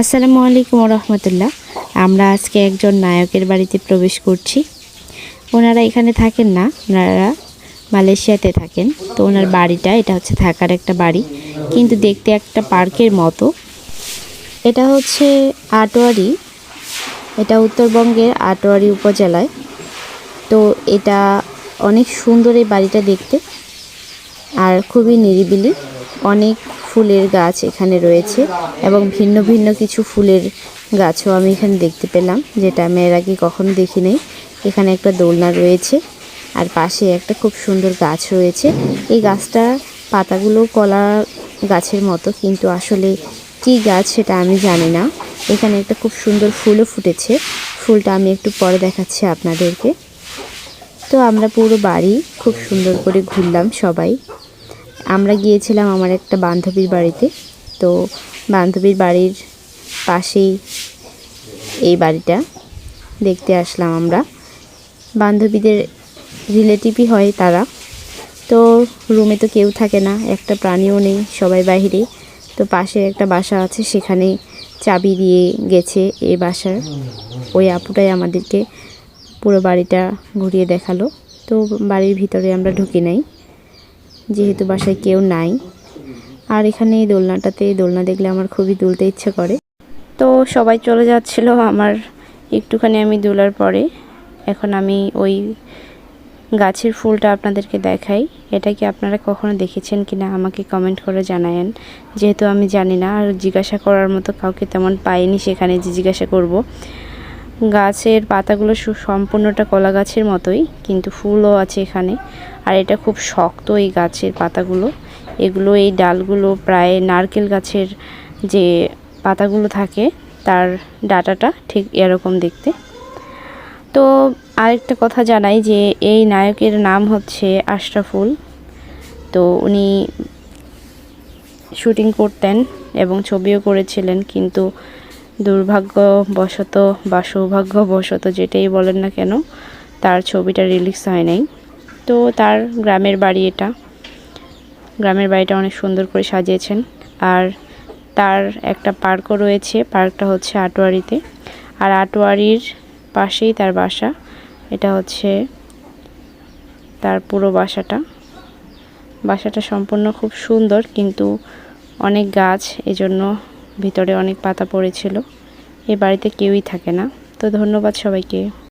আসসালামু আলাইকুম রহমতুল্লাহ আমরা আজকে একজন নায়কের বাড়িতে প্রবেশ করছি। ওনারা এখানে থাকেন না, ওনারা মালয়েশিয়াতে থাকেন। তো ওনার বাড়িটা, এটা হচ্ছে থাকার একটা বাড়ি, কিন্তু দেখতে একটা পার্কের মতো। এটা হচ্ছে আটোয়ারি, এটা উত্তরবঙ্গের আটোয়ারি উপজেলায়। তো এটা অনেক সুন্দর এই বাড়িটা দেখতে, আর খুবই নিরিবিলি, অনেক ফুলের গাছ এখানে রয়েছে এবং ভিন্ন ভিন্ন কিছু ফুলের গাছও আমি এখানে দেখতে পেলাম, যেটা আমি এর আগে কখনো দেখি নাই এখানে একটা দোলনা রয়েছে আর পাশে একটা খুব সুন্দর গাছ রয়েছে। এই গাছটা পাতাগুলো কলা গাছের মতো, কিন্তু আসলে কি গাছ সেটা আমি জানি না। এখানে একটা খুব সুন্দর ফুলও ফুটেছে। ফুলটা আমি একটু পরে দেখাচ্ছি আপনাদেরকে। তো আমরা পুরো বাড়ি খুব সুন্দর করে ঘুরলাম সবাই। আমরা গিয়েছিলাম আমার একটা বান্ধবীর বাড়িতে। তো বান্ধবীর বাড়ির পাশেই এই বাড়িটা দেখতে আসলাম আমরা। বান্ধবীদের রিলেটিভই হয় তারা। তো রুমে তো কেউ থাকে না, একটা প্রাণীও নেই সবাই বাইরে। তো পাশে একটা বাসা আছে, সেখানে চাবি দিয়ে গেছে এই বাসার। ওই আপুটাই আমাদেরকে পুরো বাড়িটা ঘুরিয়ে দেখাল। তো বাড়ির ভিতরে আমরা ঢুকি নাই। যেহেতু বাসায় কেউ নাই। আর এখানে এই দোলনাটাতে দোলনা দেখলে আমার খুবই দুলতে ইচ্ছে করে। তো সবাই চলে যাচ্ছিল আমার একটুখানি আমি দুলার পরে। এখন আমি ওই গাছের ফুলটা আপনাদেরকে দেখাই। এটা কি আপনারা কখনো দেখেছেন কিনা আমাকে কমেন্ট করে জানায়েন। যেহেতু আমি জানি না, আর জিজ্ঞাসা করার মতো কাউকে তেমন পাইনি সেখানে যে জিজ্ঞাসা করব। গাছের পাতাগুলো সম্পূর্ণটা কলা গাছের মতোই, কিন্তু ফুলও আছে এখানে। আর এটা খুব শক্ত এই গাছের পাতাগুলো। এগুলো, এই ডালগুলো প্রায় নারকেল গাছের যে পাতাগুলো থাকে, তার ডাটাটা ঠিক এরকম দেখতে। তো আরেকটা কথা জানাই যে, এই নায়কের নাম হচ্ছে আশরাফুল। তো উনি শুটিং করতেন এবং ছবিও করেছিলেন, কিন্তু দুর্ভাগ্যবশত বা সৌভাগ্যবশত যেটাই বলেন না কেন, তার ছবিটা রিলিজ হয় নাই। তো তার গ্রামের বাড়ি এটা। গ্রামের বাড়িটা অনেক সুন্দর করে সাজিয়েছেন। আর তার একটা পার্কও রয়েছে, পার্কটা হচ্ছে আটোয়ারিতে। আর আটোয়ারির পাশেই তার বাসা, এটা হচ্ছে তার পুরো বাসাটা। বাসাটা সম্পূর্ণ খুব সুন্দর, কিন্তু অনেক গাছ, এজন্য ভিতরে অনেক পাতা পড়েছিল। এ বাড়িতে কেউই থাকে না। তো ধন্যবাদ সবাইকে।